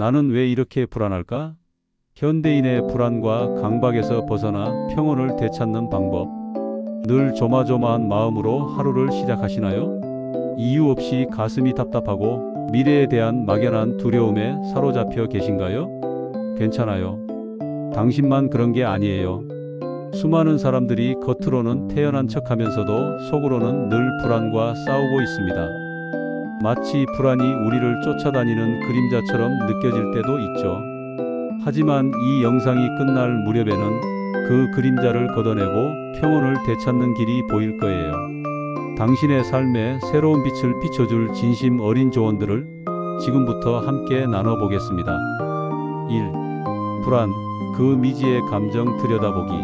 나는 왜 이렇게 불안할까? 현대인의 불안과 강박에서 벗어나 평온을 되찾는 방법. 늘 조마조마한 마음으로 하루를 시작하시나요? 이유 없이 가슴이 답답하고 미래에 대한 막연한 두려움에 사로잡혀 계신가요? 괜찮아요. 당신만 그런 게 아니에요. 수많은 사람들이 겉으로는 태연한 척 하면서도 속으로는 늘 불안과 싸우고 있습니다. 마치 불안이 우리를 쫓아다니는 그림자처럼 느껴질 때도 있죠. 하지만 이 영상이 끝날 무렵에는 그 그림자를 걷어내고 평온을 되찾는 길이 보일 거예요. 당신의 삶에 새로운 빛을 비춰줄 진심 어린 조언들을 지금부터 함께 나눠보겠습니다. 1. 불안, 그 미지의 감정 들여다보기.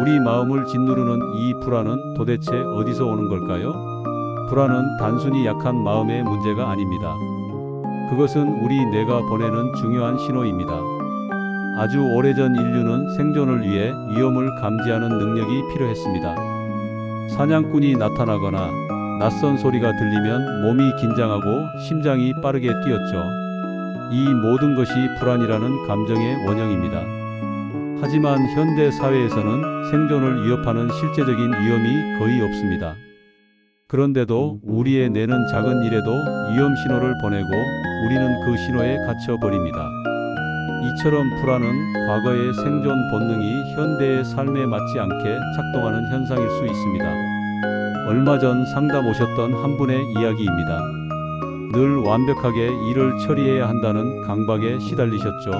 우리 마음을 짓누르는 이 불안은 도대체 어디서 오는 걸까요? 불안은 단순히 약한 마음의 문제가 아닙니다. 그것은 우리 뇌가 보내는 중요한 신호입니다. 아주 오래전 인류는 생존을 위해 위험을 감지하는 능력이 필요했습니다. 사냥꾼이 나타나거나 낯선 소리가 들리면 몸이 긴장하고 심장이 빠르게 뛰었죠. 이 모든 것이 불안이라는 감정의 원형입니다. 하지만 현대 사회에서는 생존을 위협하는 실제적인 위험이 거의 없습니다. 그런데도 우리의 뇌는 작은 일에도 위험 신호를 보내고 우리는 그 신호에 갇혀 버립니다. 이처럼 불안은 과거의 생존 본능이 현대의 삶에 맞지 않게 작동하는 현상일 수 있습니다. 얼마 전 상담 오셨던 한 분의 이야기입니다. 늘 완벽하게 일을 처리해야 한다는 강박에 시달리셨죠.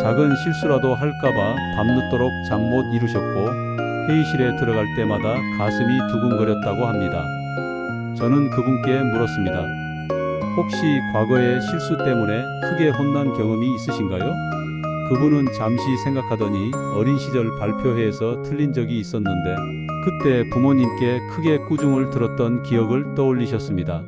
작은 실수라도 할까봐 밤늦도록 잠 못 이루셨고 회의실에 들어갈 때마다 가슴이 두근거렸다고 합니다. 저는 그분께 물었습니다. 혹시 과거의 실수 때문에 크게 혼난 경험이 있으신가요? 그분은 잠시 생각하더니 어린 시절 발표회에서 틀린 적이 있었는데 그때 부모님께 크게 꾸중을 들었던 기억을 떠올리셨습니다.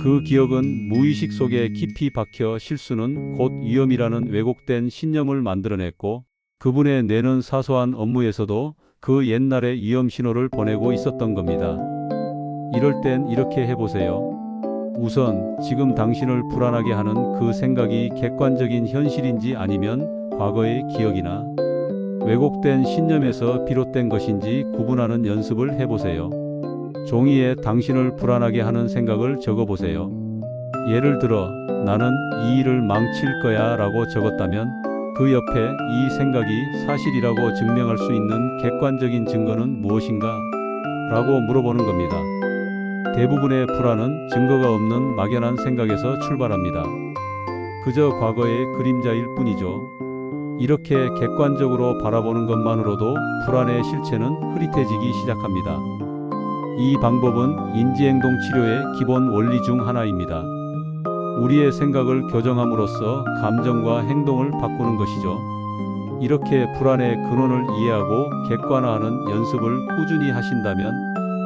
그 기억은 무의식 속에 깊이 박혀 실수는 곧 위험이라는 왜곡된 신념을 만들어냈고 그분의 뇌는 사소한 업무에서도 그 옛날의 위험 신호를 보내고 있었던 겁니다. 이럴 땐 이렇게 해보세요. 우선 지금 당신을 불안하게 하는 그 생각이 객관적인 현실인지 아니면 과거의 기억이나 왜곡된 신념에서 비롯된 것인지 구분하는 연습을 해보세요. 종이에 당신을 불안하게 하는 생각을 적어보세요. 예를 들어, 나는 이 일을 망칠 거야 라고 적었다면 그 옆에 이 생각이 사실이라고 증명할 수 있는 객관적인 증거는 무엇인가? 라고 물어보는 겁니다. 대부분의 불안은 증거가 없는 막연한 생각에서 출발합니다. 그저 과거의 그림자일 뿐이죠. 이렇게 객관적으로 바라보는 것만으로도 불안의 실체는 흐릿해지기 시작합니다. 이 방법은 인지행동 치료의 기본 원리 중 하나입니다. 우리의 생각을 교정함으로써 감정과 행동을 바꾸는 것이죠. 이렇게 불안의 근원을 이해하고 객관화하는 연습을 꾸준히 하신다면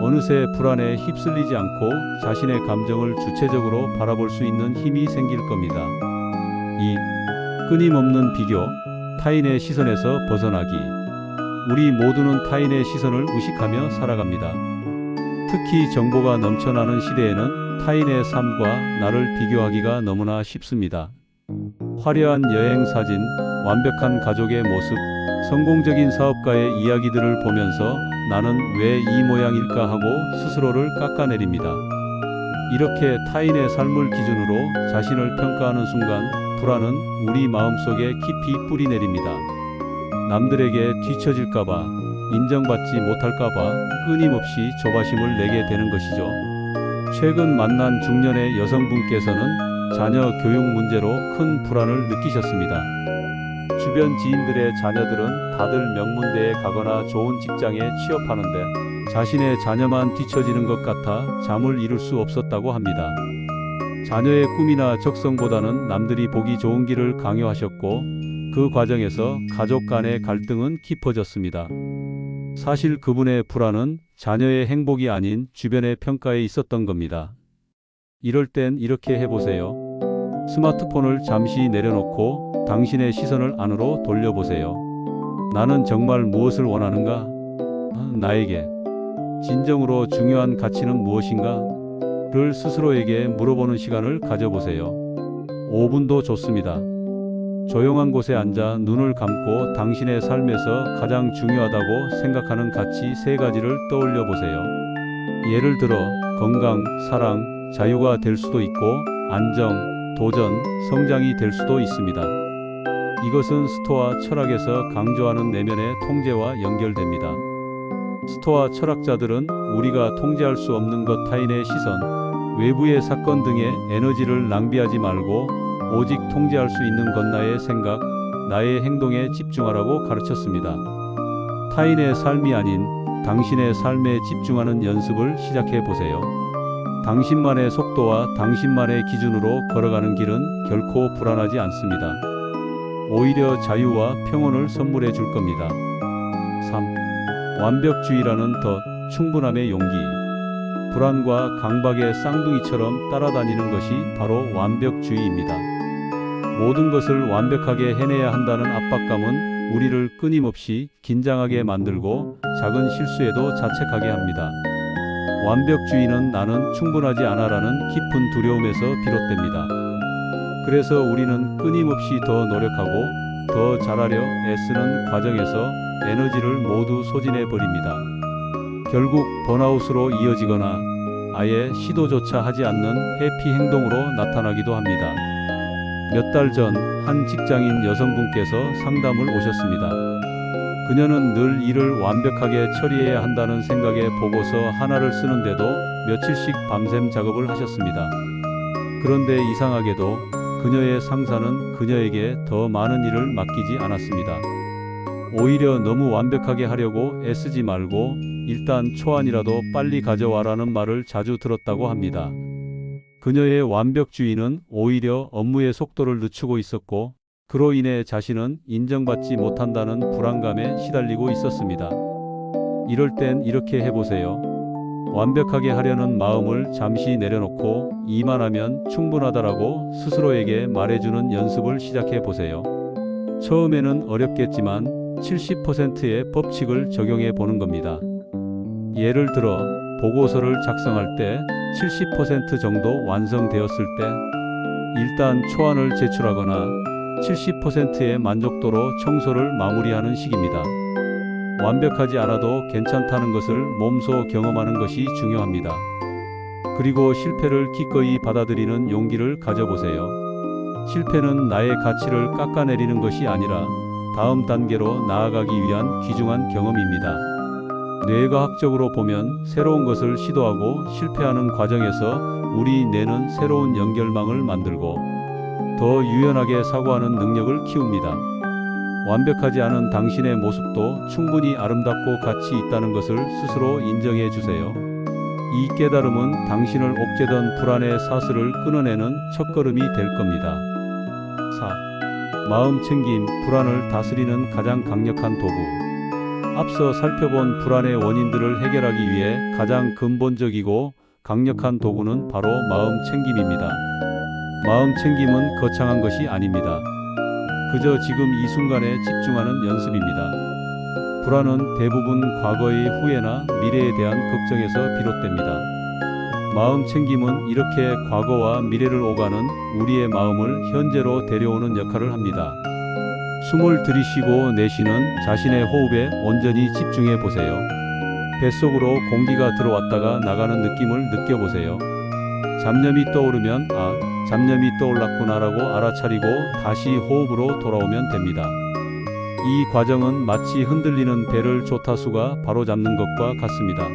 어느새 불안에 휩쓸리지 않고 자신의 감정을 주체적으로 바라볼 수 있는 힘이 생길 겁니다. 2. 끊임없는 비교, 타인의 시선에서 벗어나기. 우리 모두는 타인의 시선을 의식하며 살아갑니다. 특히 정보가 넘쳐나는 시대에는 타인의 삶과 나를 비교하기가 너무나 쉽습니다. 화려한 여행 사진, 완벽한 가족의 모습, 성공적인 사업가의 이야기들을 보면서 나는 왜 이 모양일까 하고 스스로를 깎아내립니다. 이렇게 타인의 삶을 기준으로 자신을 평가하는 순간 불안은 우리 마음속에 깊이 뿌리 내립니다. 남들에게 뒤처질까봐, 인정받지 못할까봐 끊임없이 조바심을 내게 되는 것이죠. 최근 만난 중년의 여성분께서는 자녀 교육 문제로 큰 불안을 느끼셨습니다. 주변 지인들의 자녀들은 다들 명문대에 가거나 좋은 직장에 취업하는데 자신의 자녀만 뒤처지는 것 같아 잠을 이룰 수 없었다고 합니다. 자녀의 꿈이나 적성보다는 남들이 보기 좋은 길을 강요하셨고 그 과정에서 가족 간의 갈등은 깊어졌습니다. 사실 그분의 불안은 자녀의 행복이 아닌 주변의 평가에 있었던 겁니다. 이럴 땐 이렇게 해보세요. 스마트폰을 잠시 내려놓고 당신의 시선을 안으로 돌려보세요. 나는 정말 무엇을 원하는가? 아, 나에게 진정으로 중요한 가치는 무엇인가? 를 스스로에게 물어보는 시간을 가져보세요. 5분도 좋습니다. 조용한 곳에 앉아 눈을 감고 당신의 삶에서 가장 중요하다고 생각하는 가치 세 가지를 떠올려 보세요. 예를 들어 건강, 사랑, 자유가 될 수도 있고 안정, 도전, 성장이 될 수도 있습니다. 이것은 스토아 철학에서 강조하는 내면의 통제와 연결됩니다. 스토아 철학자들은 우리가 통제할 수 없는 것 타인의 시선, 외부의 사건 등의 에너지를 낭비하지 말고 오직 통제할 수 있는 것 나의 생각, 나의 행동에 집중하라고 가르쳤습니다. 타인의 삶이 아닌 당신의 삶에 집중하는 연습을 시작해 보세요. 당신만의 속도와 당신만의 기준으로 걸어가는 길은 결코 불안하지 않습니다. 오히려 자유와 평온을 선물해 줄 겁니다. 3. 완벽주의라는 더 충분함의 용기. 불안과 강박의 쌍둥이처럼 따라다니는 것이 바로 완벽주의입니다. 모든 것을 완벽하게 해내야 한다는 압박감은 우리를 끊임없이 긴장하게 만들고 작은 실수에도 자책하게 합니다. 완벽주의는 나는 충분하지 않아라는 깊은 두려움에서 비롯됩니다. 그래서 우리는 끊임없이 더 노력하고 더 잘하려 애쓰는 과정에서 에너지를 모두 소진해 버립니다. 결국 번아웃으로 이어지거나 아예 시도조차 하지 않는 회피 행동으로 나타나기도 합니다. 몇 달 전 한 직장인 여성분께서 상담을 오셨습니다. 그녀는 늘 일을 완벽하게 처리해야 한다는 생각에 보고서 하나를 쓰는데도 며칠씩 밤샘 작업을 하셨습니다. 그런데 이상하게도 그녀의 상사는 그녀에게 더 많은 일을 맡기지 않았습니다. 오히려 너무 완벽하게 하려고 애쓰지 말고 일단 초안이라도 빨리 가져와라는 말을 자주 들었다고 합니다. 그녀의 완벽주의는 오히려 업무의 속도를 늦추고 있었고 그로 인해 자신은 인정받지 못한다는 불안감에 시달리고 있었습니다. 이럴 땐 이렇게 해보세요. 완벽하게 하려는 마음을 잠시 내려놓고 이만하면 충분하다라고 스스로에게 말해주는 연습을 시작해 보세요. 처음에는 어렵겠지만 70%의 법칙을 적용해 보는 겁니다. 예를 들어 보고서를 작성할 때 70% 정도 완성되었을 때 일단 초안을 제출하거나 70%의 만족도로 청소를 마무리하는 식입니다. 완벽하지 않아도 괜찮다는 것을 몸소 경험하는 것이 중요합니다. 그리고 실패를 기꺼이 받아들이는 용기를 가져보세요. 실패는 나의 가치를 깎아내리는 것이 아니라 다음 단계로 나아가기 위한 귀중한 경험입니다. 뇌과학적으로 보면 새로운 것을 시도하고 실패하는 과정에서 우리 뇌는 새로운 연결망을 만들고 더 유연하게 사고하는 능력을 키웁니다. 완벽하지 않은 당신의 모습도 충분히 아름답고 가치 있다는 것을 스스로 인정해 주세요. 이 깨달음은 당신을 옥죄던 불안의 사슬을 끊어내는 첫걸음이 될 겁니다. 4. 마음 챙김, 불안을 다스리는 가장 강력한 도구. 앞서 살펴본 불안의 원인들을 해결하기 위해 가장 근본적이고 강력한 도구는 바로 마음 챙김입니다. 마음 챙김은 거창한 것이 아닙니다. 그저 지금 이 순간에 집중하는 연습입니다. 불안은 대부분 과거의 후회나 미래에 대한 걱정에서 비롯됩니다. 마음 챙김은 이렇게 과거와 미래를 오가는 우리의 마음을 현재로 데려오는 역할을 합니다. 숨을 들이쉬고 내쉬는 자신의 호흡에 온전히 집중해 보세요. 뱃속으로 공기가 들어왔다가 나가는 느낌을 느껴보세요. 잡념이 떠오르면 아, 잡념이 떠올랐구나라고 알아차리고 다시 호흡으로 돌아오면 됩니다. 이 과정은 마치 흔들리는 배를 조타수가 바로잡는 것과 같습니다.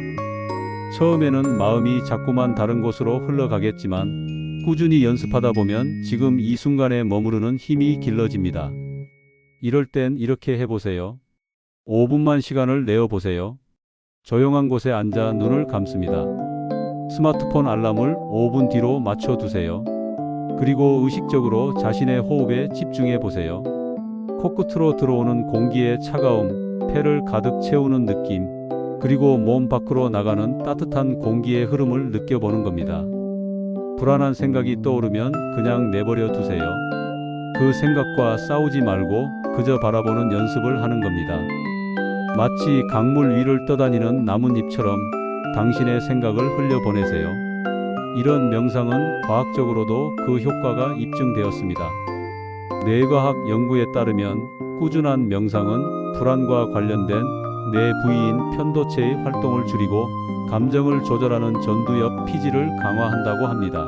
처음에는 마음이 자꾸만 다른 곳으로 흘러가겠지만 꾸준히 연습하다 보면 지금 이 순간에 머무르는 힘이 길러집니다. 이럴 땐 이렇게 해보세요. 5분만 시간을 내어보세요. 조용한 곳에 앉아 눈을 감습니다. 스마트폰 알람을 5분 뒤로 맞춰두세요. 그리고 의식적으로 자신의 호흡에 집중해 보세요. 코끝으로 들어오는 공기의 차가움, 폐를 가득 채우는 느낌, 그리고 몸 밖으로 나가는 따뜻한 공기의 흐름을 느껴보는 겁니다. 불안한 생각이 떠오르면 그냥 내버려 두세요. 그 생각과 싸우지 말고 그저 바라보는 연습을 하는 겁니다. 마치 강물 위를 떠다니는 나뭇잎처럼 당신의 생각을 흘려보내세요. 이런 명상은 과학적으로도 그 효과가 입증되었습니다. 뇌과학 연구에 따르면 꾸준한 명상은 불안과 관련된 뇌 부위인 편도체의 활동을 줄이고 감정을 조절하는 전두엽 피지를 강화한다고 합니다.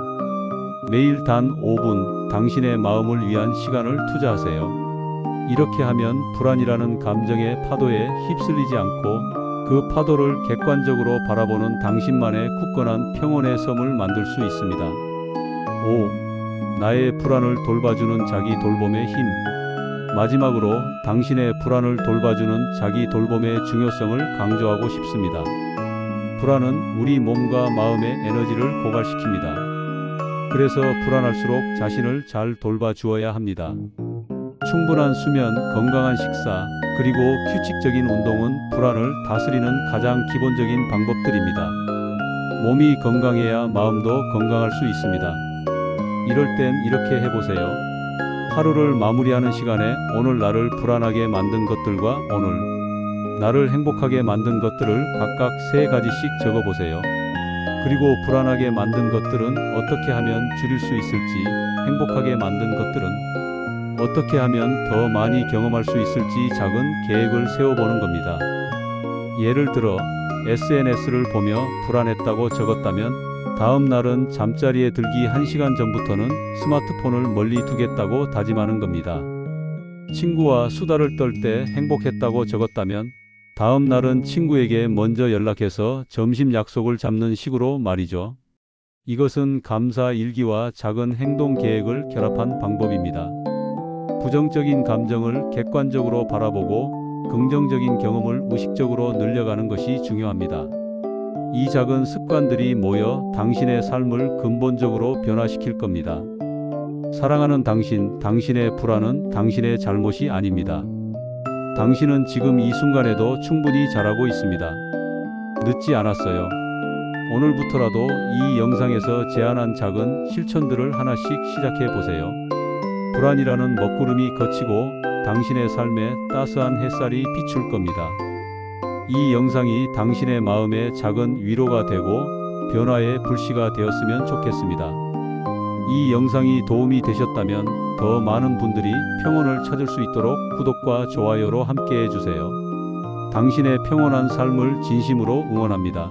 매일 단 5분 당신의 마음을 위한 시간을 투자하세요. 이렇게 하면 불안이라는 감정의 파도에 휩쓸리지 않고 그 파도를 객관적으로 바라보는 당신만의 굳건한 평온의 섬을 만들 수 있습니다. 5. 나의 불안을 돌봐주는 자기 돌봄의 힘. 마지막으로 당신의 불안을 돌봐주는 자기 돌봄의 중요성을 강조하고 싶습니다. 불안은 우리 몸과 마음의 에너지를 고갈시킵니다. 그래서 불안할수록 자신을 잘 돌봐 주어야 합니다. 충분한 수면, 건강한 식사, 그리고 규칙적인 운동은 불안을 다스리는 가장 기본적인 방법들입니다. 몸이 건강해야 마음도 건강할 수 있습니다. 이럴 땐 이렇게 해보세요. 하루를 마무리하는 시간에 오늘 나를 불안하게 만든 것들과 오늘 나를 행복하게 만든 것들을 각각 세 가지씩 적어보세요. 그리고 불안하게 만든 것들은 어떻게 하면 줄일 수 있을지, 행복하게 만든 것들은 어떻게 하면 더 많이 경험할 수 있을지 작은 계획을 세워보는 겁니다. 예를 들어 SNS를 보며 불안했다고 적었다면 다음 날은 잠자리에 들기 1시간 전부터는 스마트폰을 멀리 두겠다고 다짐하는 겁니다. 친구와 수다를 떨 때 행복했다고 적었다면 다음 날은 친구에게 먼저 연락해서 점심 약속을 잡는 식으로 말이죠. 이것은 감사 일기와 작은 행동 계획을 결합한 방법입니다. 부정적인 감정을 객관적으로 바라보고 긍정적인 경험을 의식적으로 늘려가는 것이 중요합니다. 이 작은 습관들이 모여 당신의 삶을 근본적으로 변화시킬 겁니다. 사랑하는 당신, 당신의 불안은 당신의 잘못이 아닙니다. 당신은 지금 이 순간에도 충분히 잘하고 있습니다. 늦지 않았어요. 오늘부터라도 이 영상에서 제안한 작은 실천들을 하나씩 시작해 보세요. 불안이라는 먹구름이 거치고 당신의 삶에 따스한 햇살이 비출 겁니다. 이 영상이 당신의 마음에 작은 위로가 되고 변화의 불씨가 되었으면 좋겠습니다. 이 영상이 도움이 되셨다면 더 많은 분들이 평온을 찾을 수 있도록 구독과 좋아요로 함께 해 주세요. 당신의 평온한 삶을 진심으로 응원합니다.